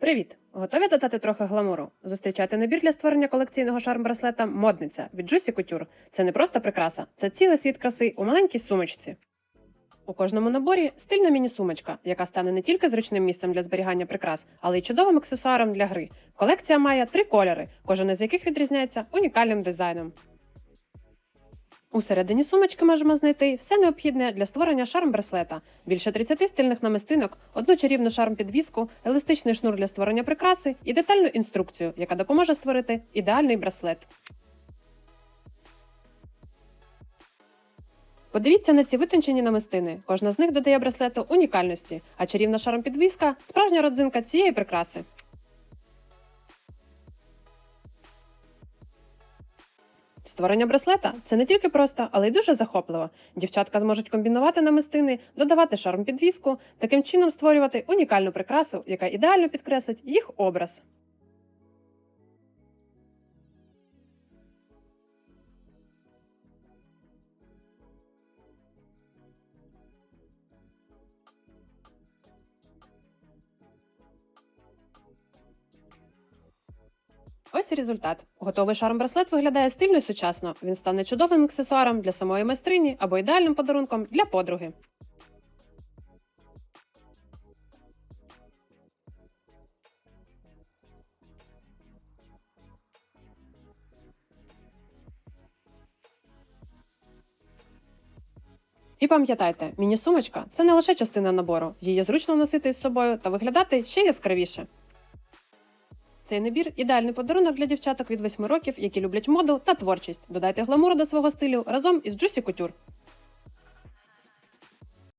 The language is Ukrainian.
Привіт! Готові додати трохи гламуру? Зустрічайте набір для створення колекційного шарм-браслета Модниця від Juicy Couture. Це не просто прикраса, це цілий світ краси у маленькій сумочці. У кожному наборі стильна міні-сумочка, яка стане не тільки зручним місцем для зберігання прикрас, але й чудовим аксесуаром для гри. Колекція має три кольори, кожен із яких відрізняється унікальним дизайном. У середині сумочки можемо знайти все необхідне для створення шарм-браслета, більше 30 стильних намистинок, одну чарівну шарм-підвіску, еластичний шнур для створення прикраси і детальну інструкцію, яка допоможе створити ідеальний браслет. Подивіться на ці витончені намистини. Кожна з них додає браслету унікальності, а чарівна шарм-підвіска справжня родзинка цієї прикраси. Створення браслета це не тільки просто, але й дуже захопливо. Дівчатка зможуть комбінувати намистини, додавати шарм підвіску, таким чином створювати унікальну прикрасу, яка ідеально підкреслить їх образ. Ось результат. Готовий шарм-браслет виглядає стильно і сучасно. Він стане чудовим аксесуаром для самої майстрині або ідеальним подарунком для подруги. І пам'ятайте, міні-сумочка це не лише частина набору, її зручно носити із собою та виглядати ще яскравіше. Цей набір ідеальний подарунок для дівчаток від 8 років, які люблять моду та творчість. Додайте гламуру до свого стилю разом із Juicy Couture.